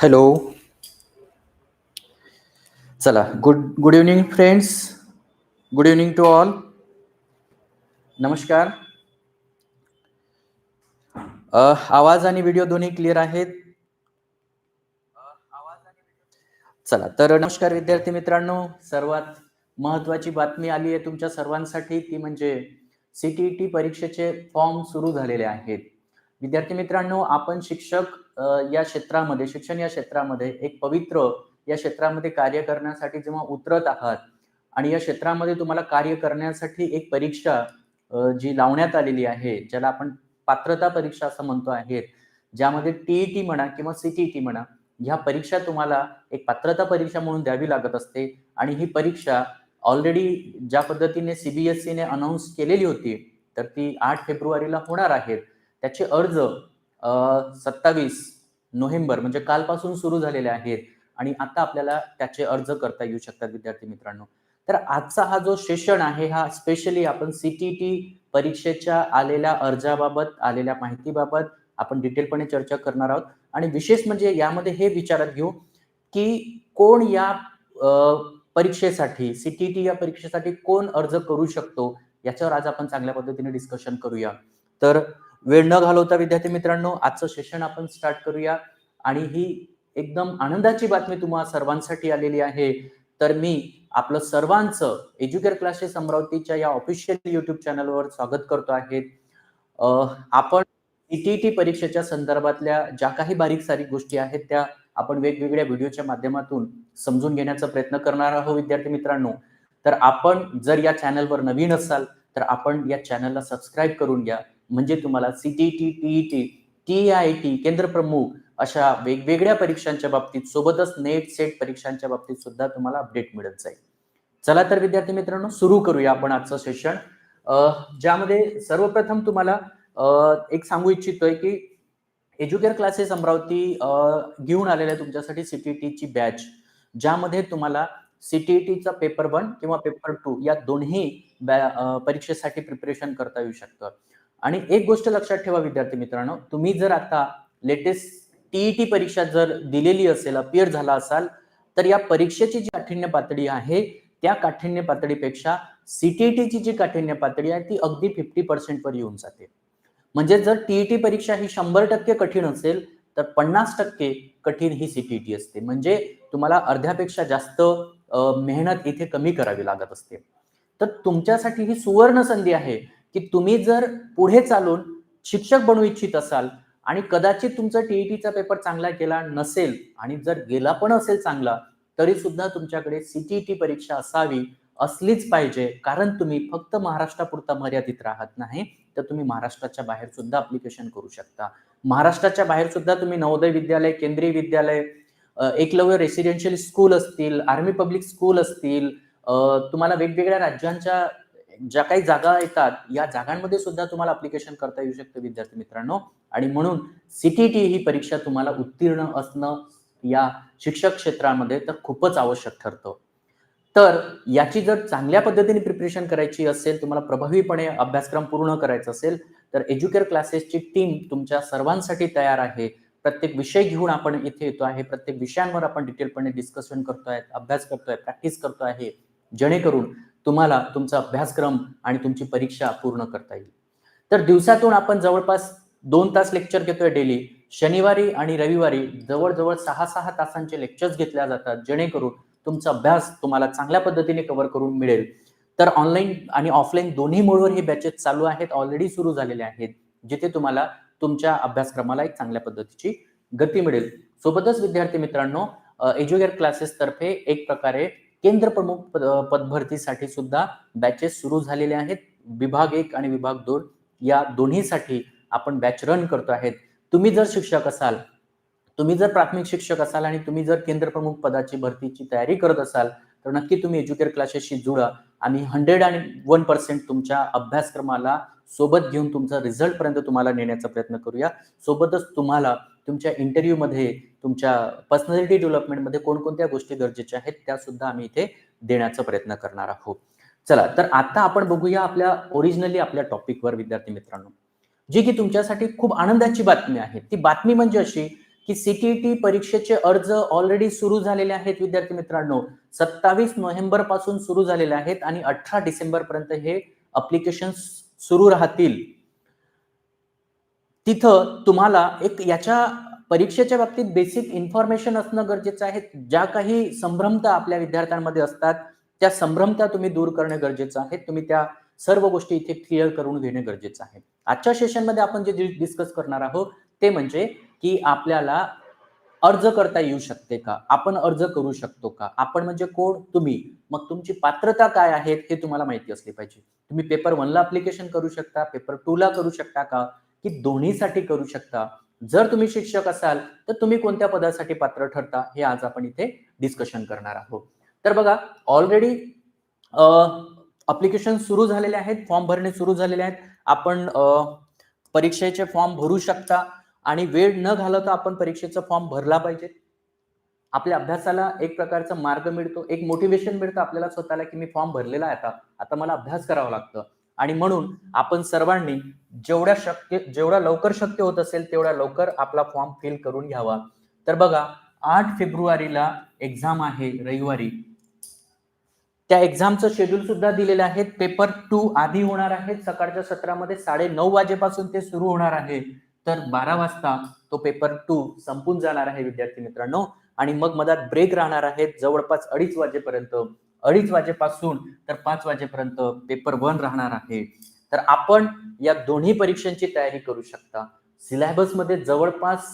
Hello चला good good evening friends good evening to all नमस्कार. आवाज आणि व्हिडिओ दोन्ही क्लिअर आहेत? चला तर नमस्कार विद्यार्थी मित्रांनो. सर्वात महत्वाची बातमी आली आहे तुमच्या सर्वांसाठी ती म्हणजे सीटीईटी परीक्षेचे फॉर्म सुरू झालेले आहेत. विद्यार्थी मित्रांनो आपण शिक्षक या क्षेत्रामध्ये शिक्षण या क्षेत्रामध्ये एक पवित्र या क्षेत्रामध्ये कार्य करण्यासाठी जेव्हा उतरत आहात आणि या क्षेत्रामध्ये तुम्हाला कार्य करण्यासाठी एक परीक्षा जी लावण्यात आलेली आहे ज्याला आपण पात्रता परीक्षा असं म्हणतो आहेत ज्यामध्ये टीईटी म्हणा किंवा सीटीईटी म्हणा ह्या परीक्षा तुम्हाला एक पात्रता परीक्षा म्हणून द्यावी लागत असते आणि ही परीक्षा ऑलरेडी ज्या पद्धतीने सीबीएसईने अनाऊन्स केलेली होती तर ती आठ फेब्रुवारीला होणार आहेत. त्याचे अर्ज सत्तावीस नोव्हेंबर म्हणजे कालपासून सुरू झालेले आहेत आणि आता आपल्याला त्याचे अर्ज करता येऊ शकतात विद्यार्थी मित्रांनो. तर आजचा हा जो सेशन आहे हा स्पेशली आपण सीटीटी परीक्षेच्या आलेल्या अर्जाबाबत आलेल्या माहितीबाबत आपण डिटेलपणे चर्चा करणार आहोत. आणि विशेष म्हणजे यामध्ये हे विचारात घेऊ की कोण या परीक्षेसाठी सीटीटी या परीक्षेसाठी कोण अर्ज करू शकतो याच्यावर आज आपण चांगल्या पद्धतीने डिस्कशन करूया. तर वेळ न घालवता विद्यार्थी मित्रांनो आजचं सेशन आपण स्टार्ट करूया. आणि ही एकदम आनंदाची बातमी तुम्हाला सर्वांसाठी आलेली आहे. तर मी आपलं सर्वांचं एज्युकेअर क्लासेस अमरावतीच्या या ऑफिशियल युट्यूब चॅनलवर स्वागत करतो आहे. आपण सीटीटी परीक्षेच्या संदर्भातल्या ज्या काही बारीक सारीक गोष्टी आहेत त्या आपण वेगवेगळ्या व्हिडिओच्या माध्यमातून समजून घेण्याचा प्रयत्न करणार आहोत विद्यार्थी मित्रांनो. तर आपण जर या चॅनलवर नवीन असाल तर आपण या चॅनलला सबस्क्राईब करून घ्या. म्हणजे तुम्हाला CTT TET T I T केंद्र प्रमुख अशा वेगवेगळ्या परीक्षांच्या बाबतीत सोबतच नेट सेट परीक्षांच्या बाबतीत सुद्धा तुम्हाला अपडेट मिळत जाईल. चला तर विद्यार्थी मित्रांनो सुरू करूया आपण आजचं सेशन ज्यामध्ये सर्वप्रथम तुम्हाला एक सांगू इच्छितोय की एज्युकेअर क्लासेस अमरावती घेऊन आलेल्या आहे तुमच्यासाठी सीटीटीची बॅच ज्यामध्ये तुम्हाला सीटीईटीचा पेपर वन किंवा पेपर टू या दोन्ही बॅ- परीक्षेसाठी प्रिपरेशन करता येऊ शकतं. आणि एक गोष्ट लक्षात ठेवा विद्यार्थी मित्रांनो तुम्ही जर आता लेटेस्ट टीईटी परीक्षा जर दिलेली असेल अपियर झाला असाल तर या परीक्षेची जी काठिण्य पातळी आहे त्या काठिण्य पातळीपेक्षा सीटीईटीची जी काठिण्य पातळी आहे ती अगदी फिफ्टी पर्सेंटवर येऊन जाते. म्हणजे जर टीईटी परीक्षा ही शंभर टक्के कठीण असेल तर पन्नास टक्के कठीण ही सीटीईटी असते. म्हणजे तुम्हाला अर्ध्यापेक्षा जास्त मेहनत इथे कमी करावी लागत असते. तर तुमच्यासाठी ही सुवर्ण संधी आहे. की तुम्ही जर पुढे चालून शिक्षक बनू इच्छित असाल आणि कदाचित तुमचा टीईटीचा पेपर चांगला गेला नसेल आणि जर गेला पण असेल चांगला तरी सुद्धा तुमच्याकडे सीटीईटी परीक्षा असावी असलीच पाहिजे. कारण तुम्ही फक्त महाराष्ट्रापुरता मर्यादित राहत नाही तर तुम्ही महाराष्ट्राच्या बाहेर सुद्धा अप्लिकेशन करू शकता. महाराष्ट्राच्या बाहेर सुद्धा तुम्ही नवोदय विद्यालय केंद्रीय विद्यालय एकलव्य रेसिडेन्शियल स्कूल असतील आर्मी पब्लिक स्कूल असतील तुम्हाला वेगवेगळ्या राज्यांच्या ज्या काही जागा येतात या जागांमध्ये सुद्धा तुम्हाला अप्लिकेशन करता येऊ शकतं विद्यार्थी मित्रांनो. आणि म्हणून सीटीटी ही परीक्षा तुम्हाला उत्तीर्ण असणं या शिक्षक क्षेत्रामध्ये तर खूपच आवश्यक ठरतं. तर याची जर चांगल्या पद्धतीने प्रिपरेशन करायची असेल तुम्हाला प्रभावीपणे अभ्यासक्रम पूर्ण करायचा असेल तर एज्युकेअर क्लासेसची टीम तुमच्या सर्वांसाठी तयार आहे. प्रत्येक विषय घेऊन आपण इथे येतो आहे. प्रत्येक विषयांवर आपण डिटेलपणे डिस्कशन करतोय अभ्यास करतोय प्रॅक्टिस करतो आहे. जेणेकरून तुम्हाला तुमचा अभ्यासक्रम आणि तुमची परीक्षा पूर्ण करता येईल. तर दिवसातून आपण जवळपास दोन तास लेक्चर घेतोय डेली शनिवारी आणि रविवारी जवळजवळ सहा सहा तासांचे लेक्चर्स घेतल्या जातात जेणेकरून तुमचा अभ्यास तुम्हाला चांगल्या पद्धतीने कव्हर करून मिळेल. तर ऑनलाईन आणि ऑफलाईन दोन्ही मोडवर हे बॅचेस चालू आहेत ऑलरेडी सुरू झालेले आहेत जिथे तुम्हाला तुमच्या अभ्यासक्रमाला एक चांगल्या पद्धतीची गती मिळेल. सोबतच विद्यार्थी मित्रांनो एज्युकेअर क्लासेस तर्फे एक प्रकारे केंद्र प्रमुख पद- पदभरतीसाठी सुद्धा बॅचेस सुरू झालेले आहेत. विभाग एक आणि विभाग दोन या दोन्हीसाठी आपण बॅच रन करतो आहेत. तुम्ही जर शिक्षक असाल तुम्ही जर प्राथमिक शिक्षक असाल आणि तुम्ही जर केंद्र प्रमुख पदाची भरतीची तयारी करत असाल तर नक्की तुम्ही एज्युकेअर क्लासेसशी जुळा आणि हंड्रेड आणि वन पर्सेंट तुमच्या अभ्यासक्रमाला सोबत घेऊन तुमचा रिझल्ट पर्यंत तुम्हाला नेण्याचा प्रयत्न करूया. सोबतच तुम्हाला तुमच्या इंटरव्ह्यू मध्ये तुमच्या पर्सनॅलिटी डेव्हलपमेंटमध्ये कोणकोणत्या गोष्टी गरजेच्या आहेत त्या सुद्धा आम्ही इथे देण्याचा प्रयत्न करणार आहोत. चला तर आता आपण बघूया आपल्या ओरिजिनली आपल्या टॉपिकवर विद्यार्थी मित्रांनो. जी की तुमच्यासाठी खूप आनंदाची बातमी आहे. ती बातमी म्हणजे अशी की सीटीईटी परीक्षेचे अर्ज ऑलरेडी सुरू झालेले आहेत विद्यार्थी मित्रांनो. सत्तावीस नोव्हेंबरपासून सुरू झालेले आहेत आणि अठरा डिसेंबर पर्यंत हे अप्लिकेशन सुरू राहतील. तिथं तुम्हाला एक याच्या परीक्षेच्या बाबतीत बेसिक इन्फॉर्मेशन असणं गरजेचं आहे. ज्या काही संभ्रमता आपल्या विद्यार्थ्यांमध्ये असतात त्या संभ्रमता तुम्ही दूर करणे गरजेचं आहे. तुम्ही त्या सर्व गोष्टी इथे क्लिअर करून घेणे गरजेचं आहे. आजच्या सेशनमध्ये आपण जे डिस्कस करणार आहोत ते म्हणजे की आपल्याला अर्ज करता येऊ शकते का? आपण अर्ज करू शकतो का? आपण म्हणजे कोण? तुम्ही. मग तुमची पात्रता काय आहे हे तुम्हाला माहिती असली पाहिजे. तुम्ही पेपर वनला अप्लिकेशन करू शकता पेपर टू ला करू शकता का? की दोन्हीसाठी करू शकता? जर तुम्ही शिक्षक असाल तर तुम्ही कोणत्या पदासाठी पात्र ठरता हे आज आपण इथे डिस्कशन करणार आहोत. तर बघा ऑलरेडी अप्लिकेशन सुरू झालेले आहेत फॉर्म भरणे सुरू झालेले आहेत. आपण परीक्षेचे फॉर्म भरू शकता आणि वेळ न घालवता आपण परीक्षेचा फॉर्म भरला पाहिजे. आपल्या अभ्यासाला एक प्रकारचा मार्ग मिळतो एक मोटिवेशन मिळतं आपल्याला स्वतःला की मी फॉर्म भरलेला आहे आता. आता मला अभ्यास करावा लागतं. आणि म्हणून आपण सर्वांनी जेवढ्या शक्य जेवढ्या लवकर शक्य होत असेल तेवढ्या लवकर आपला फॉर्म फिल करून घ्यावा. तर बघा आठ फेब्रुवारीला एक्झाम आहे रविवारी. त्या एक्झामचं शेड्यूल सुद्धा दिलेलं आहे. पेपर टू आधी होणार आहेत. सकाळच्या सत्रामध्ये साडे नऊ वाजेपासून ते सुरू होणार आहे. तर बारा वाजता तो पेपर टू संपून जाणार आहे विद्यार्थी मित्रांनो. आणि मग मधात ब्रेक राहणार आहेत जवळपास अडीच वाजेपर्यंत. अडीच वाजेपासून तर पाच वाजेपर्यंत पेपर वन राहणार आहे. तर आपण या दोन्ही परीक्षांची तयारी करू शकता. सिलेबसमध्ये जवळपास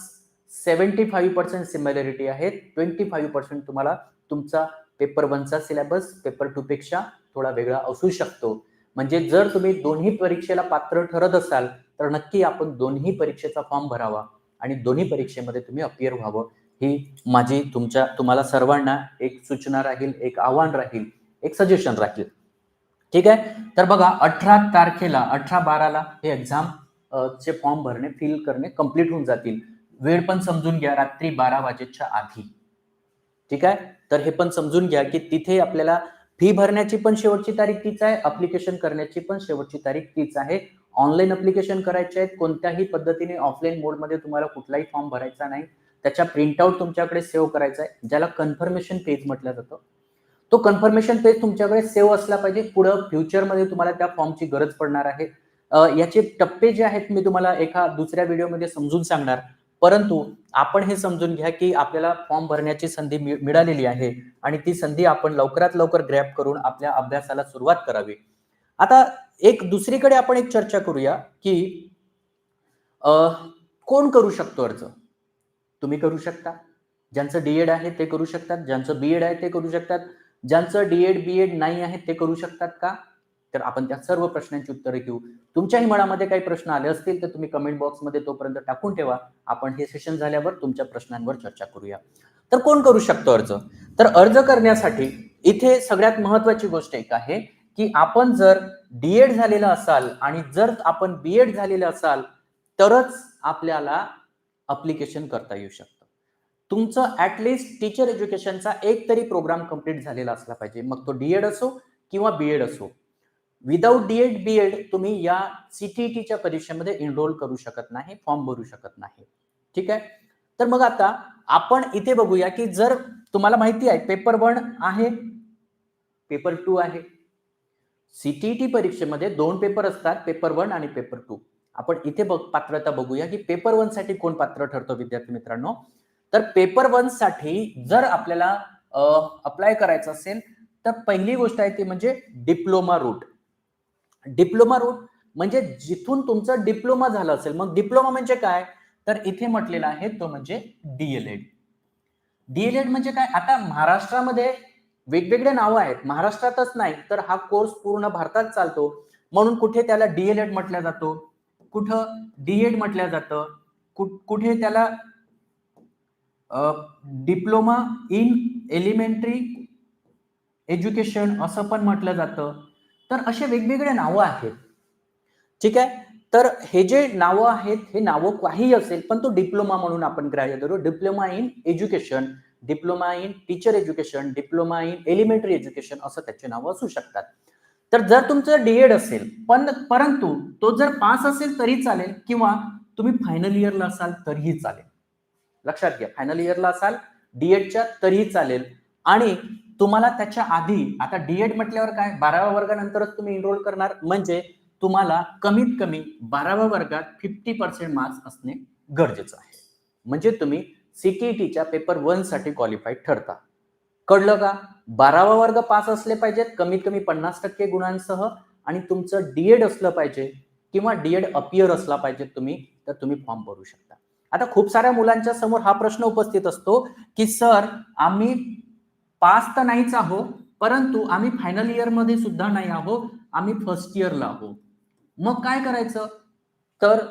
सेव्हन्टी फाईव्ह पर्सेंट सिमिलॅरिटी आहे ट्वेंटी फाईव्ह पर्सेंट तुम्हाला तुमचा पेपर वनचा सिलेबस पेपर टू पेक्षा थोडा वेगळा असू शकतो. म्हणजे जर तुम्ही दोन्ही परीक्षेला पात्र ठरत असाल तर नक्की आपण दोन्ही परीक्षेचा फॉर्म भरावा आणि दोन्ही परीक्षेमध्ये तुम्ही अपियर व्हावं. ही माझी तुमच्या तुम्हाला सर्वांना एक सूचना राहील एक आव्हान राहील एक सजेशन राहील. ठीक आहे? तर बघा अठरा तारखेला अठरा बाराला हे एक्झाम चे फॉर्म भरणे फिल करणे कंप्लीट होऊन जातील. वेळ पण समजून घ्या रात्री बारा वाजेच्या आधी. ठीक आहे? तर हे पण समजून घ्या की तिथे आपल्याला फी भरण्याची पण शेवटची तारीख तीच आहे अप्लिकेशन करण्याची पण शेवटची तारीख तीच आहे. ऑनलाईन अप्लिकेशन करायचे आहेत कोणत्याही पद्धतीने ऑफलाईन मोडमध्ये तुम्हाला कुठलाही फॉर्म भरायचा नाही. त्याच्या प्रिंटआउट तुमच्याकडे सेव्ह करायचा आहे ज्याला कन्फर्मेशन पेज म्हटलं जातं. तो कन्फर्मेशन पेज तुमच्याकडे सेव्ह असला पाहिजे पुढं फ्युचरमध्ये तुम्हाला त्या फॉर्मची गरज पडणार आहे. याचे टप्पे जे आहेत मी तुम्हाला एका दुसऱ्या व्हिडिओमध्ये समजून सांगणार. परंतु आपण हे समजून घ्या की आपल्याला फॉर्म भरण्याची संधी मिळालेली आहे आणि ती संधी आपण लवकरात लवकर ग्रॅप करून आपल्या अभ्यासाला सुरुवात करावी. आता एक दुसरीकडे आपण एक चर्चा करूया की कोण करू शकतो अर्ज? तुम्ही करू शकता. ज्यांचं डीएड आहे ते करू शकतात. ज्यांचं बीएड आहे ते करू शकतात. ज्यांचं डीएड बीएड नाही आहे ते करू शकतात का? तर आपण त्या सर्व प्रश्नांची उत्तरे घेऊ. तुमच्याही मनामध्ये काही प्रश्न आले असतील तर तुम्ही कमेंट बॉक्समध्ये तोपर्यंत टाकून ठेवा. आपण हे सेशन झाल्यावर तुमच्या प्रश्नांवर चर्चा करूया. तर कोण करू शकतो अर्ज? तर अर्ज करण्यासाठी इथे सगळ्यात महत्वाची गोष्ट एक आहे की आपण जर डीएड झालेलं असाल आणि जर आपण बीएड झालेलं असाल तरच आपल्याला अप्लिकेशन करता येऊ शकतं. तुमचं ॲटलिस्ट टीचर एज्युकेशनचा एक तरी प्रोग्राम कंप्लीट झालेला असला पाहिजे. मग तो डीएड असो किंवा बीएड असो. विदाऊट डीएड बीएड तुम्ही या सीटीईटीच्या परीक्षेमध्ये एनरोल करू शकत नाही फॉर्म भरू शकत नाही. ठीक आहे? तर मग आता आपण इथे बघूया की जर तुम्हाला माहिती आहे पेपर वन आहे पेपर टू आहे. सीटीईटी परीक्षेमध्ये दोन पेपर असतात पेपर वन आणि पेपर टू आपण इथे बघ पात्रता बघूया की पेपर वनसाठी कोण पात्र ठरतो विद्यार्थी मित्रांनो? तर पेपर वनसाठी जर आपल्याला अप्लाय करायचं असेल तर पहिली गोष्ट आहे ती म्हणजे डिप्लोमा रूट डिप्लोमा रूट म्हणजे जिथून तुमचं डिप्लोमा झालं असेल मग डिप्लोमा म्हणजे काय? तर इथे म्हटलेला आहे तो म्हणजे डीएलएड डीएलएड म्हणजे काय? आता महाराष्ट्रामध्ये वेगवेगळे नावं आहेत. महाराष्ट्रातच नाही तर हा कोर्स पूर्ण भारतात चालतो. म्हणून कुठे त्याला डीएलएड म्हटला जातो? कुठं डीएड म्हटलं जातं कुठे त्याला डिप्लोमा इन एलिमेंटरी एज्युकेशन असं पण म्हटलं जातं. तर असे वेगवेगळे नावं आहेत. ठीक आहे? तर हे जे नावं आहेत हे नावं काही असेल पण तो डिप्लोमा म्हणून आपण ग्राह्य धरू. Diploma in education diploma in teacher education diploma in elementary education असं त्याचे नावं असू शकतात. तर जर तुमचं डीएड असेल पण परंतु तो जर पास असेल तरी चालेल किंवा तुम्ही फायनल इयरला असाल तरीही चालेल. लक्षात घ्या फायनल इयरला असाल डीएडच्या तरीही चालेल. आणि तुम्हाला त्याच्या आधी आता डीएड म्हटल्यावर काय? बाराव्या वर्गानंतरच तुम्ही एनरोल करणार. म्हणजे तुम्हाला कमीत कमी बाराव्या वर्गात फिफ्टी पर्सेंट मार्क्स असणे गरजेचं आहे. म्हणजे तुम्ही सीटीईटीच्या पेपर वनसाठी क्वालिफाईड ठरता. कळलं का? बारावा वर्ग पास असले पाहिजेत कमीत कमी पन्नास टक्के गुणांसह आणि तुमचं डीएड असलं पाहिजे किंवा डीएड अपियर असला पाहिजे तुम्ही तर तुम्ही फॉर्म भरू शकता. आता खूप साऱ्या मुलांच्या समोर हा प्रश्न उपस्थित असतो की सर आम्ही पास तर नाहीच आहो परंतु आम्ही फायनल इयरमध्ये सुद्धा नाही आहो आम्ही फर्स्ट इयरला आहो मग काय करायचं? तर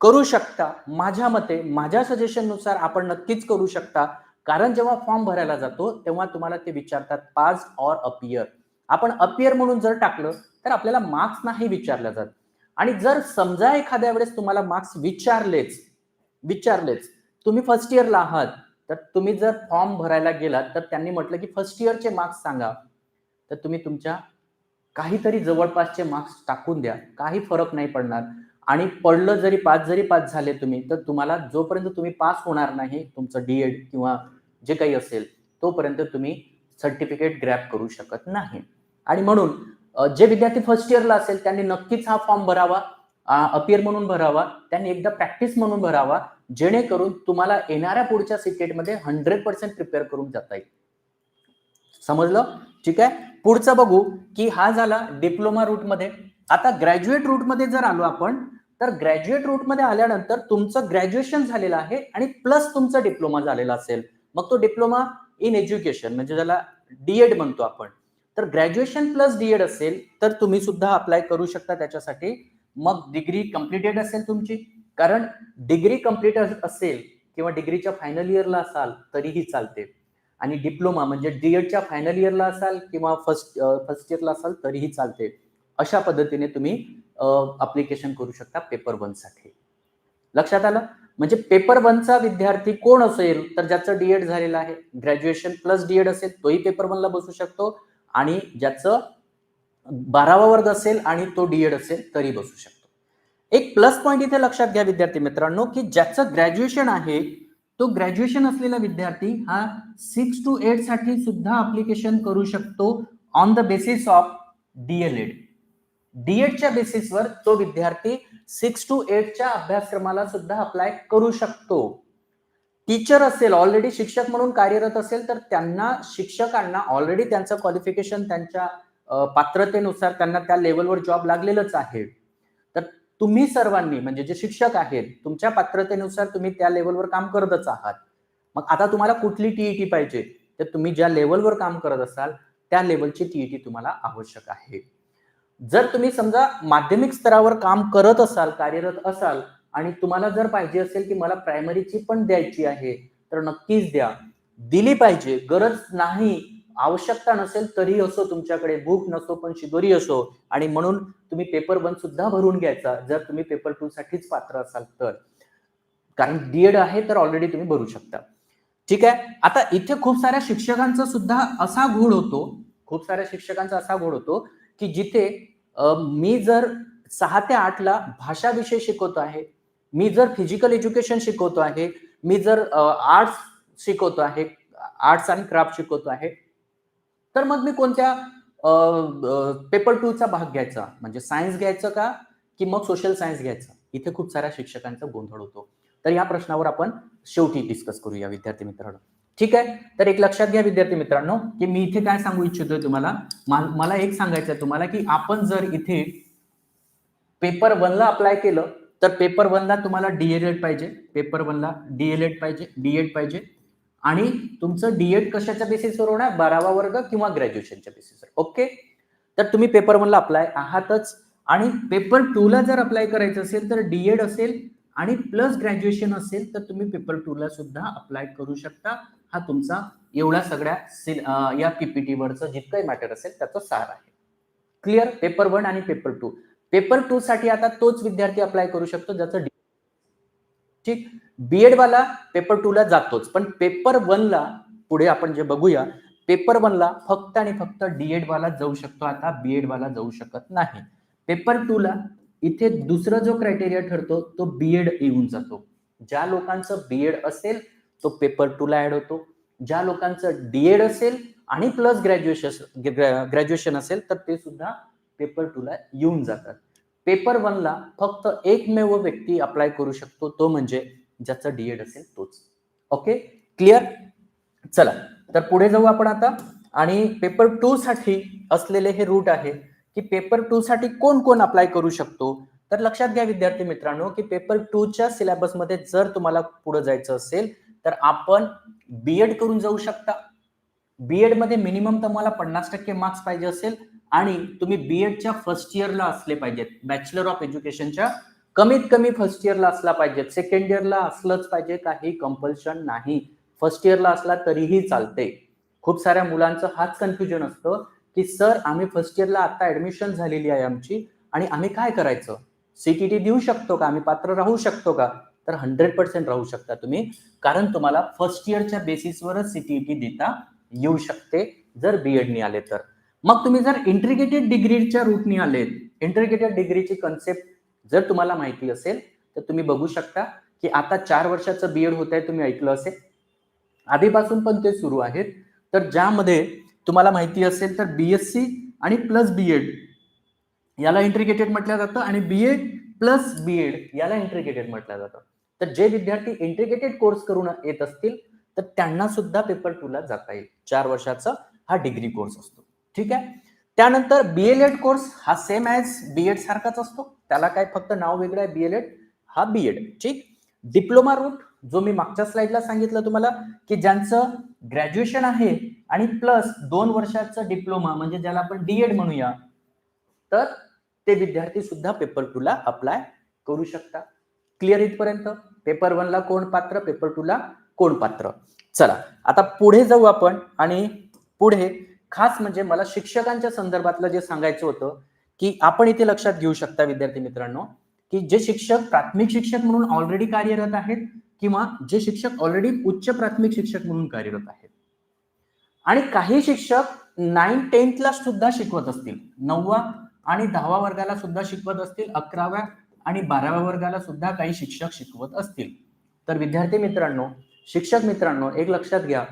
करू शकता. माझ्या मते माझ्या सजेशननुसार आपण नक्कीच करू शकता. कारण जेव्हा फॉर्म भरायला जातो तेव्हा तुम्हाला ते विचारतात पास ऑर अपियर आपण अपियर म्हणून जर टाकलं तर आपल्याला मार्क्स नाही विचारल्या जात. आणि जर समजा एखाद्या वेळेस तुम्हाला मार्क्स विचारलेच विचारलेच तुम्ही फर्स्ट इयरला आहात तर तुम्ही जर फॉर्म भरायला गेलात तर त्यांनी म्हटलं की फर्स्ट इयरचे मार्क्स सांगा. तर तुम्ही तुमच्या काहीतरी जवळपासचे मार्क्स टाकून द्या. काही फरक नाही पडणार. आणि पडलं जरी पाच जरी पास झाले तुम्ही तर तुम्हाला जोपर्यंत तुम्ही पास होणार नाही तुमचं डीएड किंवा जे काही असेल तोपर्यंत तुम्ही सर्टिफिकेट ग्रॅप करू शकत नाही. आणि म्हणून जे विद्यार्थी फर्स्ट इयरला असेल त्यांनी नक्कीच हा फॉर्म भरावा अपियर म्हणून भरावा त्यांनी एकदा प्रॅक्टिस म्हणून भरावा जेणेकरून तुम्हाला येणाऱ्या पुढच्या सिकेटमध्ये हंड्रेड पर्सेंट प्रिपेअर करून जाता येईल. समजलं? ठीक आहे? पुढचं बघू की हा झाला डिप्लोमा रूटमध्ये आता ग्रॅज्युएट रूटमध्ये जर आलो आपण तर ग्रॅज्युएट रूटमध्ये आल्यानंतर तुमचं ग्रॅज्युएशन झालेलं आहे आणि प्लस तुमचा डिप्लोमा झालेला असेल. मग तो डिप्लोमा इन एज्युकेशन म्हणजे ज्याला डीएड म्हणतो आपण. तर ग्रॅज्युएशन प्लस डीएड असेल तर तुम्ही सुद्धा अप्लाय करू शकता त्याच्यासाठी. मग डिग्री कम्प्लिटेड असेल तुमची. कारण डिग्री कंप्लीट असेल किंवा डिग्रीच्या फायनल इयरला असाल तरीही चालते. आणि डिप्लोमा म्हणजे डीएडच्या फायनल इयरला असाल किंवा फर्स्ट फर्स्ट इयरला असाल तरीही चालते. अशा पद्धतीने तुम्ही अप्लिकेशन करू शकता पेपर वनसाठी. लक्षात आलं? म्हणजे पेपर वनचा विद्यार्थी कोण असेल? तर ज्याचं डीएड झालेलं आहे ग्रॅज्युएशन प्लस डीएड असेल तोही पेपर वनला बसू शकतो. आणि ज्याचं बारावा वर्ग असेल आणि तो डीएड असेल तरी बसू शकतो. एक प्लस पॉईंट इथे लक्षात घ्या विद्यार्थी मित्रांनो की ज्याचं ग्रॅज्युएशन आहे तो ग्रॅज्युएशन असलेला विद्यार्थी हा सिक्स टू एटसाठी सुद्धा अप्लिकेशन करू शकतो on the basis of DElEd डीएडच्या बेसिसवर तो विद्यार्थी सिक्स टू एटच्या अभ्यासक्रमाला सुद्धा अप्लाय करू शकतो. टीचर असेल ऑलरेडी शिक्षक म्हणून कार्यरत असेल तर त्यांना शिक्षकांना ऑलरेडी त्यांचं क्वालिफिकेशन त्यांच्या पात्रतेनुसार त्यांना त्या लेवलवर जॉब लागलेलंच आहे. तर तुम्ही सर्वांनी म्हणजे जे शिक्षक आहेत तुमच्या पात्रतेनुसार तुम्ही त्या लेवलवर काम करतच आहात. मग आता तुम्हाला कुठली टीईटी पाहिजे? तर तुम्ही ज्या लेवलवर काम करत असाल त्या लेवलची टीईटी तुम्हाला आवश्यक आहे. जर तुम्ही समजा माध्यमिक स्तरावर काम करत असाल कार्यरत असाल आणि तुम्हाला जर पाहिजे असेल की मला प्रायमरीची पण द्यायची आहे तर नक्कीच द्या. दिली पाहिजे. गरज नाही आवश्यकता नसेल तरी असो तुमच्याकडे. भूक नसो पण शिदोरी असो. आणि म्हणून तुम्ही पेपर वन सुद्धा भरून घ्यायचा जर तुम्ही पेपर टू साठीच पात्र असाल तर. कारण डीएड आहे तर ऑलरेडी तुम्ही भरू शकता. ठीक आहे? आता इथे खूप साऱ्या शिक्षकांचा सुद्धा असा घोड होतो खूप साऱ्या शिक्षकांचा असा घोड होतो की जिथे मी जर सहा ते आठला भाषा विषय शिकवतो आहे मी जर फिजिकल एज्युकेशन शिकवतो आहे मी जर आर्ट्स शिकवतो आहे आर्ट्स आणि क्राफ्ट शिकवतो आहे तर मग मी कोणत्या पेपर टूचा भाग घ्यायचा? म्हणजे सायन्स घ्यायचं का? की मग सोशल सायन्स घ्यायचं? इथे खूप साऱ्या शिक्षकांचा गोंधळ होतो. तर या प्रश्नावर आपण शेवटी डिस्कस करूया विद्यार्थी मित्रांनो. ठीक आहे? तर एक लक्षात घ्या विद्यार्थी मित्रांनो की मी इथे काय सांगू इच्छितोय तुम्हाला? मला एक सांगायचं तुम्हाला की आपण जर इथे पेपर वनला अप्लाय केलं तर पेपर वनला तुम्हाला डीएलएड पाहिजे. पेपर वनला डीएलएड पाहिजे डीएड पाहिजे. आणि तुमचं डीएड कशाच्या बेसिसवर होणार? बारावा वर्ग किंवा ग्रॅज्युएशनच्या बेसिसवर ओके तर तुम्ही पेपर वनला अप्लाय आहातच. आणि पेपर टूला जर अप्लाय करायचं असेल तर डीएड असेल आणि प्लस ग्रॅज्युएशन असेल तर तुम्ही पेपर टूला सुद्धा अप्लाय करू शकता. हा तुमचा एवढा सगळ्या सिल- या पीपीटी वरचं जितकंही मॅटर असेल त्याचा सार आहे. क्लिअर पेपर वन आणि पेपर टू पेपर टू साठी आता तोच विद्यार्थी अप्लाय करू शकतो ज्याचं ठीक? बीएड वाला पेपर टू ला जातोच. पण पेपर वन ला पुढे आपण जे बघूया पेपर वन ला फक्त आणि फक्त डीएड वाला जाऊ शकतो. आता बीएड वाला जाऊ शकत नाही. पेपर टू ला इथे दुसरा जो क्रायटेरिया ठरतो तो बीएड येऊन जातो. ज्या लोकांचं बीएड असेल तो पेपर टू ला ऍड होतो. ज्या लोकांचं डीएड असेल आणि प्लस ग्रॅज्युएशन ग्रॅज्युएशन असेल तर ते सुद्धा पेपर टू ला येऊन जातात. पेपर वनला फक्त एकमेव व्यक्ती अप्लाय करू शकतो तो म्हणजे ज्याचं डीएड असेल तोच. ओके क्लिअर चला. तर पुढे जाऊ आपण आता. आणि पेपर टू साठी असलेले हे रूट आहे की पेपर टू साठी कोण कोण अप्लाय करू शकतो? तर लक्षात घ्या विद्यार्थी मित्रांनो की पेपर टू च्या सिलेबसमध्ये जर तुम्हाला पुढे जायचं असेल तर आपण बीएड करून जाऊ शकता. बीएडमध्ये मिनिमम तुम्हाला पन्नास टक्के मार्क्स पाहिजे असेल आणि तुम्ही बीएडच्या फर्स्ट इयरला असले पाहिजेत. बॅचलर ऑफ एज्युकेशनच्या कमीत कमी फर्स्ट इयरला असला पाहिजेत. सेकंड इयरला असलंच पाहिजे. काही कंपल्शन नाही. फर्स्ट इयरला असला तरीही चालते. खूप साऱ्या मुलांचं हाच कन्फ्युजन असतं की सर आम्ही फर्स्ट इयरला आता ऍडमिशन झालेली आहे आमची आणि आम्ही काय करायचं? सीटीटी देऊ शकतो का? आम्ही पात्र राहू शकतो का? तर हंड्रेड पर्सेंट राहू शकता तुम्ही. कारण तुम्हाला फर्स्ट इयरच्या बेसिसवरच सीटीईटी देता येऊ शकते जर बीएडनी आले तर. मग तुम्ही जर इंटिग्रेटेड डिग्रीच्या रूटनी आले इंटिग्रेटेड डिग्रीची कन्सेप्ट जर तुम्हाला माहिती असेल तर तुम्ही बघू शकता की आता चार वर्षाचं बीएड होत आहे तुम्ही ऐकलं असेल. आधीपासून पण ते सुरू आहेत. तर ज्यामध्ये तुम्हाला माहिती असेल तर बीएससी आणि प्लस बीएड याला इंटिग्रेटेड म्हटलं जातं. आणि बी एड प्लस बीएड याला इंटिग्रेटेड म्हटलं जातं. तर जे विद्यार्थी इंटिग्रेटेड कोर्स करून येत असतील तर त्यांना सुद्धा पेपर टू ला जाता येईल. चार वर्षाचा हा डिग्री कोर्स असतो. ठीक आहे? त्यानंतर बीएलएड कोर्स हा सेम ॲज बीएड सारखाच असतो. त्याला काय फक्त नाव वेगळं आहे बीएलएड हा बीएड ठीक? डिप्लोमा रूट जो मी मागच्या स्लाइडला सांगितलं तुम्हाला की ज्यांचं ग्रॅज्युएशन आहे आणि प्लस दोन वर्षाचं डिप्लोमा म्हणजे ज्याला आपण डीएड म्हणूया तर ते विद्यार्थी सुद्धा पेपर टू ला अप्लाय करू शकता क्लिअर इथपर्यंत? पेपर वन ला कोण पात्र? पेपर टू ला कोण पात्र? चला आता पुढे जाऊ आपण आणि पुढे खास म्हणजे मला शिक्षकांच्या संदर्भातलं जे सांगायचं होतं की आपण इथे लक्षात घेऊ शकता विद्यार्थी मित्रांनो की जे शिक्षक प्राथमिक शिक्षक म्हणून ऑलरेडी कार्यरत आहेत किंवा जे शिक्षक ऑलरेडी उच्च प्राथमिक शिक्षक म्हणून कार्यरत आहेत. आणि काही शिक्षक नाईन टेन्थला सुद्धा शिकवत असतील. नववा आणि दहावा वर्गाला सुद्धा शिकवत असतील अकराव्या आणि बाराव्या वर्गाला सुद्धा काही शिक्षक शिकवत असतील. तर विद्यार्थी मित्रांनो शिक्षक मित्रांनो एक लक्षात घ्या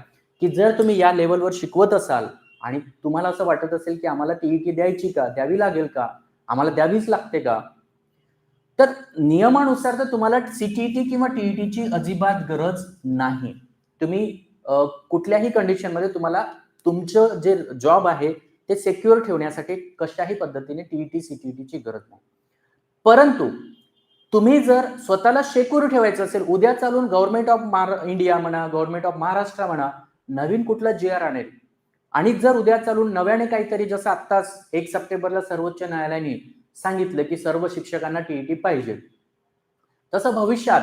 की जर तुम्ही या लेवलवर शिकवत असाल आणि तुम्हाला असं वाटत असेल की आम्हाला टीईटी द्यायची का द्यावी लागेल का आम्हाला द्यावीच लागते का? तर नियमानुसार तर तुम्हाला सीटीईटी किंवा टीईटीची अजिबात गरज नाही. तुम्ही कुठल्याही कंडिशनमध्ये तुम्हाला तुमचं जे जॉब आहे ते सेक्युअर ठेवण्यासाठी कशाही पद्धतीने टीईटी सीटीईटीची गरज नाही. परंतु तुम्ही जर स्वतःला शेकूर ठेवायचं असेल उद्या चालून गव्हर्नमेंट ऑफ महारा इंडिया म्हणा गव्हर्नमेंट ऑफ महाराष्ट्र म्हणा नवीन कुठला जी आर आणेल. आणि जर उद्या चालून नव्याने काहीतरी जसं आत्ताच एक सप्टेंबरला सर्वोच्च न्यायालयाने सांगितलं की सर्व शिक्षकांना टीईटी पाहिजे. तसं भविष्यात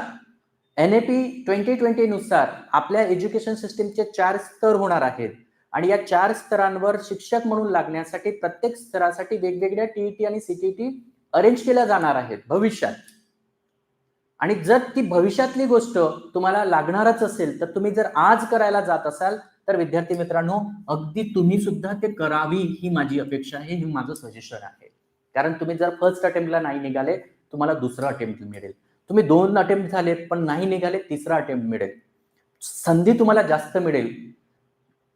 N A P twenty twenty नुसार आपल्या एज्युकेशन सिस्टीमचे चार स्तर होणार आहेत. आणि या चार स्तरांवर शिक्षक म्हणून लागण्यासाठी प्रत्येक स्तरासाठी वेगवेगळ्या टीईटी आणि सीटीटी अरेंज केल्या जाणार आहेत भविष्यात. आणि जर ती भविष्यातली गोष्ट तुम्हाला लागणारच असेल तर तुम्ही जर आज करायला जात असाल तर विद्यार्थी मित्रांनो अगदी तुम्ही सुद्धा ते करावी ही माझी अपेक्षा आहे हे माझं सजेशन आहे. कारण तुम्ही जर फर्स्ट अटेम्प्टला नाही निघाले तुम्हाला दुसरा अटेम्प्ट मिळेल. तुम्ही दोन अटेम्प्ट झालेत पण नाही निघाले तिसरा अटेम्प्ट मिळेल. संधी तुम्हाला जास्त मिळेल.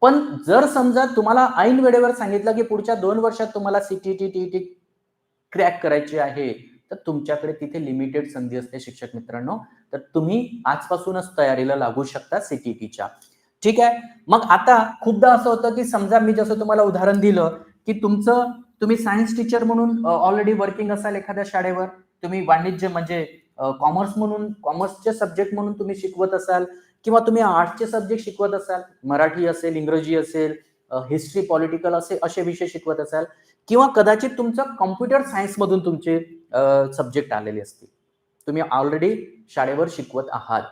पण जर समजा तुम्हाला ऐन वेळेवर सांगितलं की पुढच्या दोन वर्षात तुम्हाला सीटीटी टीटी क्रॅक करायची आहे तर तुमच्याकडे तिथे लिमिटेड संधी असते शिक्षक मित्रांनो. तर तुम्ही आजपासूनच तयारीला लागू शकता सीटीटीच्या ठीक आहे? मग आता खूपदा असं होतं की समजा मी जसं तुम्हाला उदाहरण दिलं की तुमचं तुम्ही सायन्स टीचर म्हणून ऑलरेडी वर्किंग असाल एखाद्या शाळेवर तुम्ही वाणिज्य म्हणजे कॉमर्स म्हणून कॉमर्सचे सब्जेक्ट म्हणून तुम्ही शिकवत असाल किंवा तुम्ही आर्ट्सचे सब्जेक्ट शिकवत असाल मराठी असेल इंग्रजी असेल हिस्ट्री पॉलिटिकल असे असे विषय शिकवत असाल किंवा कदाचित तुमचं कम्प्युटर सायन्समधून तुमचे सब्जेक्ट आलेले असतील. तुम्ही ऑलरेडी शाळेवर शिकवत आहात.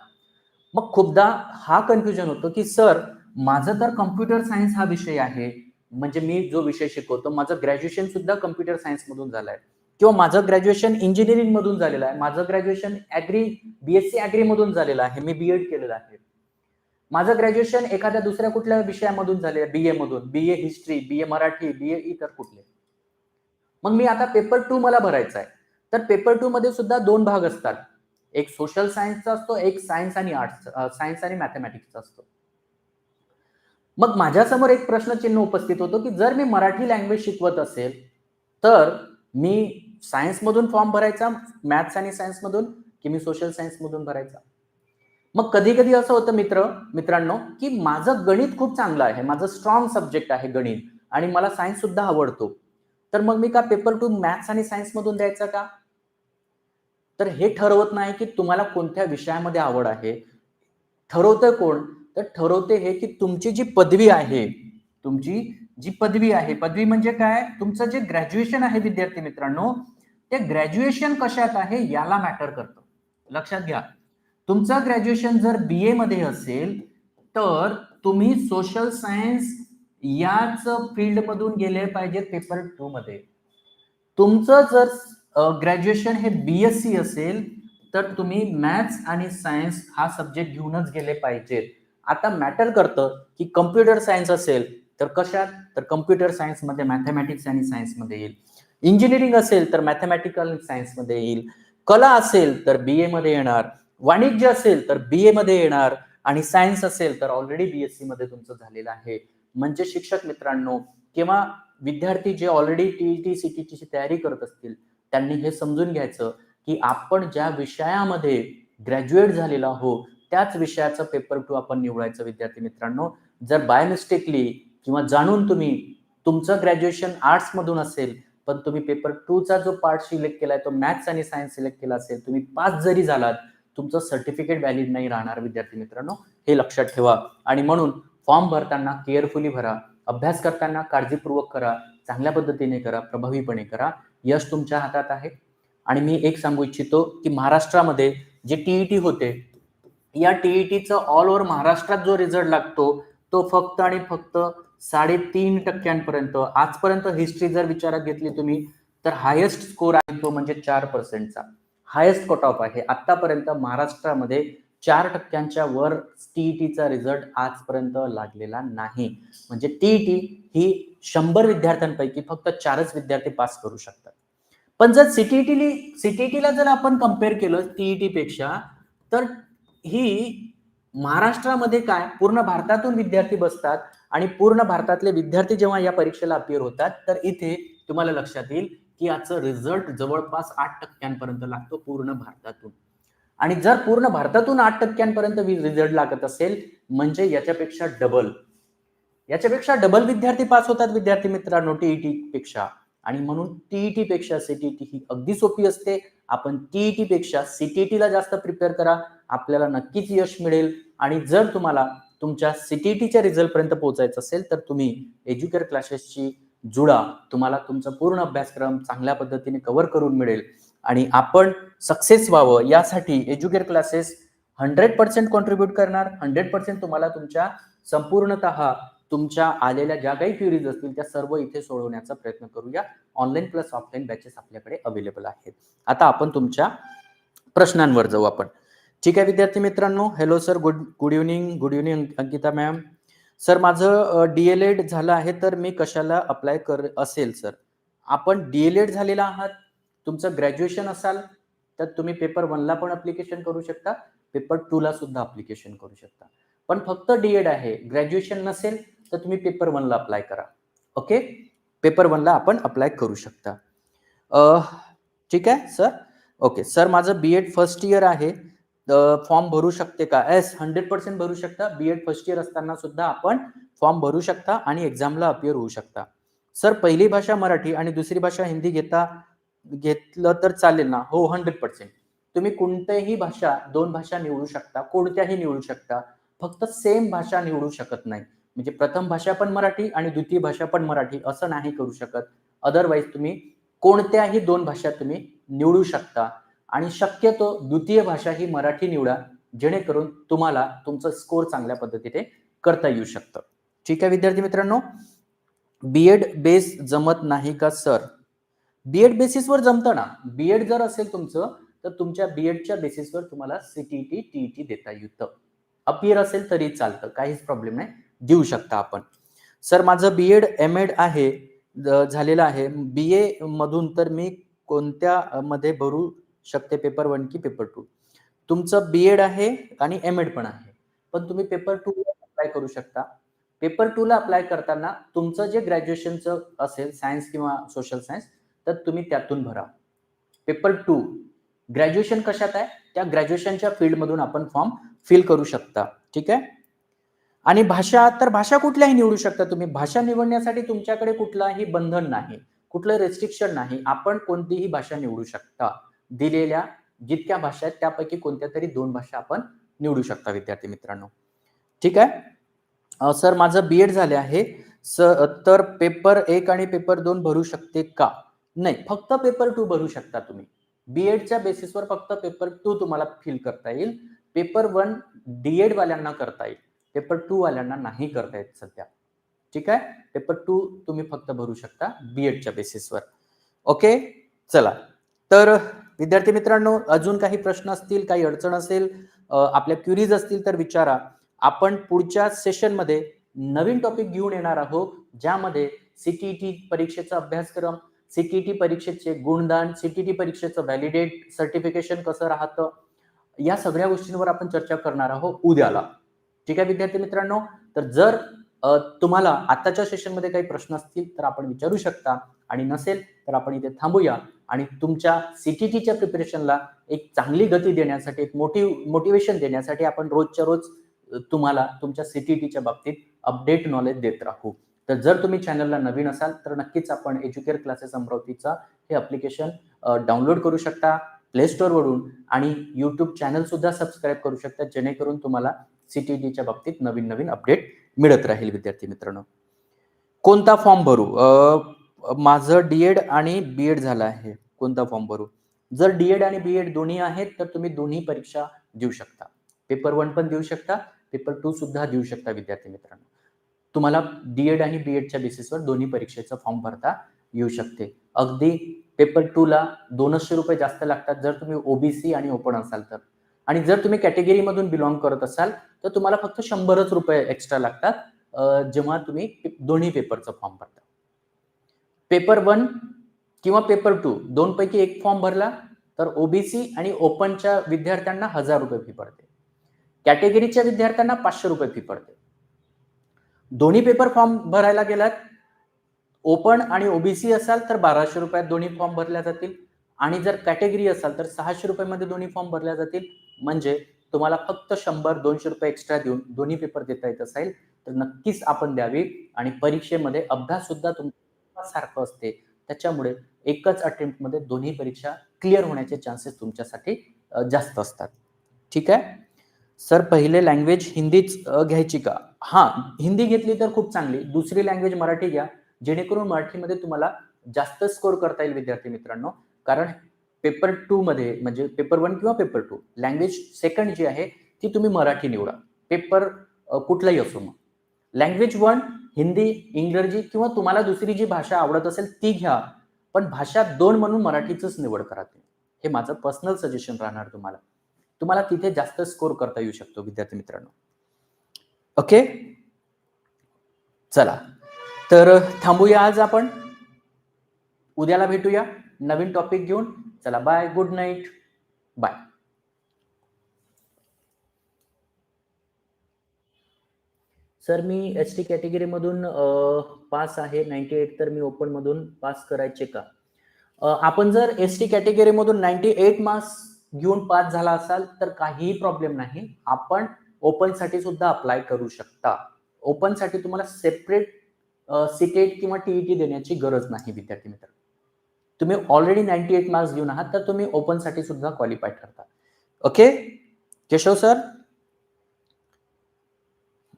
मग खूपदा हा कन्फ्युजन होतो की सर माझं तर कम्प्युटर सायन्स हा विषय आहे. म्हणजे मी जो विषय शिकवतो माझं ग्रॅज्युएशन सुद्धा कम्प्युटर सायन्समधून झालं आहे किंवा माझं ग्रॅज्युएशन इंजिनिअरिंग मधून झालेलं आहे. माझं ग्रॅज्युएशन ऍग्री बीएससी ऍग्री मधून झालेलं आहे. मी बी एड केलेलं आहे. माझं ग्रॅज्युएशन एखाद्या दुसऱ्या कुठल्या विषयामधून झालेलं आहे. ए मधून. ए हिस्ट्री बी ए मराठी बी ए इतर कुठले. मग मी आता पेपर टू मला भरायचा आहे. तर पेपर टू मध्ये सुद्धा दोन भाग असतात. एक सोशल सायन्सचा असतो एक सायन्स आणि आर्ट्स सायन्स आणि मॅथमॅटिक्सचा असतो. मग माझ्यासमोर एक प्रश्नचिन्ह उपस्थित होतो की जर मी मराठी लँग्वेज शिकवत असेल तर मी सायन्समधून फॉर्म भरायचा मॅथ्स आणि सायन्समधून की मी सोशल सायन्समधून भरायचा. मग कधी कधी असं होतं मित्र मित्रांनो की माझं गणित खूप चांगलं आहे माझं स्ट्रॉंग सब्जेक्ट आहे गणित आणि मला सायन्स सुद्धा आवडतो. तर मग मी का पेपर टू मॅथ्स आणि सायन्स मधून द्यायचा का? तर हे ठरवत नाही की तुम्हाला कोणत्या विषयामध्ये आवड आहे. ठरवतं कोण? तर ठरवते हे की तुमची जी पदवी आहे तुमची जी पदवी आहे. पदवी म्हणजे काय? तुमचं जे ग्रॅज्युएशन आहे विद्यार्थी मित्रांनो ते ग्रॅज्युएशन कशात आहे याला मॅटर करतं. लक्षात घ्या. तुमचं ग्रॅज्युएशन जर बी ए मध्ये असेल तर तुम्ही सोशल सायन्स याच फील्डमधून गेले पाहिजे पेपर टू मध्ये. तुमचं जर ग्रॅज्युएशन हे बी एस सी असेल तर तुम्ही मॅथ्स आणि सायन्स हा सब्जेक्ट घेऊनच गेले पाहिजेत. आता मॅटर करतं की कम्प्युटर सायन्स असेल तर कशात? तर कम्प्युटर सायन्समध्ये मॅथमॅटिक्स आणि सायन्समध्ये येईल. इंजिनिअरिंग असेल तर मॅथमॅटिकल सायन्समध्ये येईल. कला असेल तर बी एमध्ये येणार. वाणिज्य असेल तर बी एमध्ये येणार. आणि सायन्स असेल तर ऑलरेडी बीएससी मध्ये तुमचं झालेलं आहे. म्हणजे शिक्षक मित्रांनो किंवा विद्यार्थी जे ऑलरेडी टीईटी सीटीची तयारी करत असतील त्यांनी हे समजून घ्यायचं की आपण ज्या विषयामध्ये ग्रॅज्युएट झालेला हो त्याच विषयाचा पेपर टू आपण निवडायचं विद्यार्थी मित्रांनो. जर बाय मिस्टेकली किंवा जाणून तुम्ही तुमचं ग्रॅज्युएशन आर्ट्समधून असेल पण तुम्ही पेपर टूचा जो पार्ट सिलेक्ट केलाय तो मॅथ्स आणि सायन्स सिलेक्ट केला असेल तुम्ही पास जरी झालात तुमचं सर्टिफिकेट व्हॅलिड नाही राहणार विद्यार्थी मित्रांनो. हे लक्षात ठेवा. आणि म्हणून फॉर्म भरताना केअरफुली भरा. अभ्यास करताना काळजीपूर्वक करा. चांगल्या पद्धतीने करा. प्रभावीपणे करा. यश तुमच्या हातात आहे. आणि मी एक सांगू इच्छितो की महाराष्ट्रामध्ये जे टीईटी होते या टीईटीचा ऑल ओव्हर महाराष्ट्रात जो रिझल्ट लागतो तो फक्त आणि फक्त साडेतीन टक्क्यांपर्यंत आजपर्यंत हिस्ट्री जर विचारात घेतली तुम्ही तर हायेस्ट स्कोर आहे तो म्हणजे चार पर्सेंटचा हायेस्ट कट ऑफ आहे. आतापर्यंत महाराष्ट्रामध्ये चार टक्क्यांच्या वर टीईटीचा रिझल्ट आजपर्यंत लागलेला नाही. म्हणजे टीईटी ही शंभर विद्यार्थ्यांपैकी फक्त चारच विद्यार्थी पास करू शकतात. पण जर सीटीईटीली सीटीईटीला जर आपण कंपेअर केलं टीईटी पेक्षा तर ही महाराष्ट्रामध्ये काय? पूर्ण भारतातून विद्यार्थी बसतात. आणि पूर्ण भारतातले विद्यार्थी जेव्हा या परीक्षेला अपिअर होतात तर इथे तुम्हाला लक्षात येईल की याचं रिझल्ट जवळपास आठ टक्क्यांपर्यंत लागतो पूर्ण भारतातून. आणि जर पूर्ण भारतातून आठ टक्क्यांपर्यंत रिझल्ट लागत असेल म्हणजे याच्यापेक्षा डबल याच्यापेक्षा डबल विद्यार्थी पास होतात विद्यार्थी मित्रांनो टीईटी पेक्षा. आणि म्हणून टीईटी पेक्षा सीटीटी ही अगदी सोपी असते. आपण टीईटी पेक्षा सीटीटी ला जास्त प्रिपेअर करा आपल्याला नक्कीच यश मिळेल. आणि जर तुम्हाला तुमच्या सीटीईटीच्या रिझल्टपर्यंत पोहोचायचं असेल तर तुम्ही एज्युकेअर क्लासेसची जुडा तुम्हाला तुमचा पूर्ण अभ्यासक्रम चांगल्या पद्धतीने कव्हर करून मिळेल. आणि आपण सक्सेस व्हावं यासाठी Educare classes hundred percent contribute करणार. हंड्रेड पर्सेंट तुम्हाला तुमच्या संपूर्णतः तुमच्या आलेल्या ज्या काही क्युरीज असतील त्या सर्व इथे सोडवण्याचा प्रयत्न करूया. ऑनलाईन प्लस ऑफलाईन बॅचेस आपल्याकडे अवेलेबल आहेत. आता आपण तुमच्या प्रश्नांवर जाऊ आपण. ठीक आहे विद्यार्थी मित्रांनो. Hello sir good good evening good evening Ankita ma'am sir माझं डी एल एड झालं आहे तर मी कशाला अप्लाय कर असेल सर आपण डी एल एड झालेला आहात. तुमचं ग्रॅज्युएशन असाल तर तुम्ही पेपर वनला पण अप्लिकेशन करू शकता. पेपर टूला सुद्धा अप्लिकेशन करू शकता. पण फक्त डी एड आहे. ग्रॅज्युएशन नसेल तर तुम्ही पेपर वनला अप्लाय करा. ओके पेपर वनला आपण अप्लाय करू शकता. ठीक आहे सर ओके सर माझं बी एड फर्स्ट इयर आहे. फॉर्म भरू शकते का? एस हंड्रेड पर्सेंट भरू शकता. बी एड फर्स्ट इयर असताना सुद्धा आपण फॉर्म भरू शकता आणि एक्झामला अपिअर होऊ शकता. सर पहिली भाषा मराठी आणि दुसरी भाषा हिंदी घेता घेतलं तर चालेल ना? हो हंड्रेड पर्सेंट तुम्ही कोणत्याही भाषा दोन भाषा निवडू शकता कोणत्याही निवडू शकता. फक्त सेम भाषा निवडू शकत नाही. म्हणजे प्रथम भाषा पण मराठी आणि द्वितीय भाषा पण मराठी असं नाही करू शकत. अदरवाईज तुम्ही कोणत्याही दोन भाषा तुम्ही निवडू शकता. आणि शक्यतो द्वितीय भाषा ही मराठी निवडा जेणेकरून तुम्हाला तुमचं स्कोर चांगल्या पद्धतीने करता येऊ शकतं. ठीक आहे विद्यार्थी मित्रांनो? बीएड बेस जमत नाही का सर बीएड बेसिसवर जमतं ना? बीएड जर असेल तुमचं तर तुमच्या बीएडच्या बेसिसवर तुम्हाला सीटीटी टीईटी देता येतं. अपियर असेल तरी चालतं काहीच प्रॉब्लेम नाही. देऊ शकता आपण. सर माझं बीएड एम एड आहे झालेलं आहे. बी ए मधून तर मी कोणत्या मध्ये भरू शकते पेपर वन की पेपर टू तुमचं बीएड आहे आणि एम एड पण आहे. पण तुम्ही पेपर टू अप्लाय करू शकता. पेपर टू ला अप्लाय करताना तुमचं जे ग्रॅज्युएशनचं असेल सायन्स किंवा सोशल सायन्स तर तुम्ही त्यातून भरा. पेपर टू ग्रॅज्युएशन कशात आहे? त्या ग्रॅज्युएशनच्या फील्डमधून आपण फॉर्म फिल करू शकता. ठीक आहे? आणि भाषा तर भाषा कुठल्याही निवडू शकता तुम्ही. भाषा निवडण्यासाठी तुमच्याकडे कुठलाही बंधन नाही. कुठलं रेस्ट्रिक्शन नाही. आपण कोणतीही भाषा निवडू शकता. दिलेल्या जितक्या भाषा आहेत त्यापैकी कोणत्या तरी दोन भाषा आपण निवडू शकता विद्यार्थी मित्रांनो. ठीक आहे? सर माझं बी एड झाले आहे. तर पेपर एक आणि पेपर दोन भरू शकते का? नाही फक्त पेपर टू भरू शकता तुम्ही. बी एडच्या बेसिसवर फक्त पेपर टू तुम्हाला फिल करता येईल. पेपर वन डी एड वाल्यांना करता येईल. पेपर टू वाल्यांना नाही करता येत सध्या. ठीक आहे? पेपर टू तुम्ही फक्त भरू शकता बी एडच्या बेसिसवर ओके चला. तर विद्यार्थी मित्रांनो अजून काही प्रश्न असतील काही अडचण असेल आपल्या क्युरीज असतील तर विचारा. आपण पुढच्या सेशनमध्ये नवीन टॉपिक घेऊन येणार आहोत ज्यामध्ये सीटीईटी परीक्षेचा अभ्यासक्रम सीटीईटी परीक्षेचे गुणदान सीटीटी परीक्षेचं व्हॅलिडेट सर्टिफिकेशन कसं राहतं या सगळ्या गोष्टींवर आपण चर्चा करणार आहोत उद्याला. ठीक आहे विद्यार्थी मित्रांनो? तर जर तुम्हाला आताच्या सेशनमध्ये काही प्रश्न असतील तर आपण विचारू शकता. आणि नसेल तर आपण इथे थांबूया. आणि तुमच्या सीटीटीच्या प्रिपरेशनला एक चांगली गती देण्यासाठी एक मोटिव मोटिवेशन देण्यासाठी आपण रोजच्या रोज तुम्हाला तुमच्या सीटीटीच्या बाबतीत अपडेट नॉलेज देत राहू. तर जर तुम्ही चॅनलला नवीन असाल तर नक्कीच आपण एज्युकेअर क्लासेस अमरावतीचा हे अप्लिकेशन डाउनलोड करू शकता प्ले स्टोअरवरून आणि यूट्यूब चॅनलसुद्धा सबस्क्राईब करू शकता जेणेकरून तुम्हाला सीटीटीच्या बाबतीत नवीन नवीन अपडेट मिळत राहील विद्यार्थी मित्रांनो. कोणता फॉर्म भरू? माझं डी एड आणि बी एड झालं आहे कोणता फॉर्म भरू जर डी एड आणि बी एड दोन्ही आहेत तर तुम्ही दोन्ही परीक्षा देऊ शकता. पेपर वन पण देऊ शकता पेपर टू सुद्धा देऊ शकता विद्यार्थी मित्रांनो. तुम्हाला डी एड आणि बी एडच्या बेसिसवर दोन्ही परीक्षेचा फॉर्म भरता येऊ शकते. अगदी पेपर टूला दोनशे रुपये जास्त लागतात जर तुम्ही ओबीसी आणि ओपन असाल तर. आणि जर तुम्ही कॅटेगरीमधून बिलॉंग करत असाल तर तुम्हाला फक्त शंभरच रुपये एक्स्ट्रा लागतात जेव्हा तुम्ही दोन्ही पेपरचं फॉर्म भरता. पेपर वन किंवा पेपर टू दोनपैकी एक फॉर्म भरला तर ओबीसी आणि ओपनच्या विद्यार्थ्यांना हजार रुपये फी पडते. कॅटेगरीच्या विद्यार्थ्यांना पाचशे रुपये फी पडते. दोन्ही पेपर फॉर्म भरायला गेलात ओपन आणि ओबीसी असाल तर बाराशे रुपयात दोन्ही फॉर्म भरल्या जातील आणि जर कॅटेगरी असाल तर सहाशे रुपयामध्ये दोन्ही फॉर्म भरल्या जातील. म्हणजे तुम्हाला फक्त शंभर दोनशे रुपये एक्स्ट्रा देऊन दोन्ही पेपर देता येत असेल तर नक्कीच आपण द्यावी आणि परीक्षेमध्ये अभ्यास सुद्धा तुमच्या सारखं असते. त्याच्यामुळे एकच अटेम्प्टमध्ये दोन्ही परीक्षा क्लिअर होण्याचे चान्सेस तुमच्यासाठी जास्त असतात. ठीक आहे? सर पहिले लँग्वेज हिंदीच घ्यायची का? हा हिंदी घेतली तर खूप चांगली. दुसरी लँग्वेज मराठी घ्या. जेणेकरून मराठीमध्ये तुम्हाला जास्त स्कोर करता येईल विद्यार्थी मित्रांनो. कारण पेपर टू मध्ये म्हणजे पेपर वन किंवा पेपर टू लँग्वेज सेकंड जी आहे ती तुम्ही मराठी निवडा. पेपर कुठलाही असो मग. लँग्वेज वन हिंदी इंग्रजी किंवा तुम्हाला दुसरी जी भाषा आवडत असेल ती घ्या. पण भाषा दोन म्हणून मराठीच निवड करा तुम्ही. हे माझं पर्सनल सजेशन राहणार तुम्हाला. तुम्हाला तिथे जास्त स्कोर करता येऊ शकतो विद्यार्थी मित्रांनो. ओके चला. तर थांबूया आज आपण. उद्याला भेटूया. नवीन टॉपिक घेऊन. चला bye good night bye sir मी एस टी कॅटेगरीमधून पास आहे. नाईन्टी एट तर मी ओपन मधून पास करायचे का? आपण जर एस टी कॅटेगरीमधून नाईन्टी एट मार्क्स घेऊन पास झाला असाल तर काहीही प्रॉब्लेम नाही. आपण ओपनसाठी सुद्धा अप्लाय करू शकता. ओपनसाठी तुम्हाला सेपरेट सिटेट किंवा टीईटी देण्याची गरज नाही विद्यार्थी मित्र. तुम्ही ऑलरेडी नाईन्टी एट मार्क्स घेऊन आहात तर तुम्ही ओपनसाठी सुद्धा क्वालिफाय ठरता. ओके? केशव सर?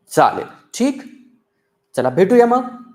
चालेल. ठीक? चला भेटूया मग.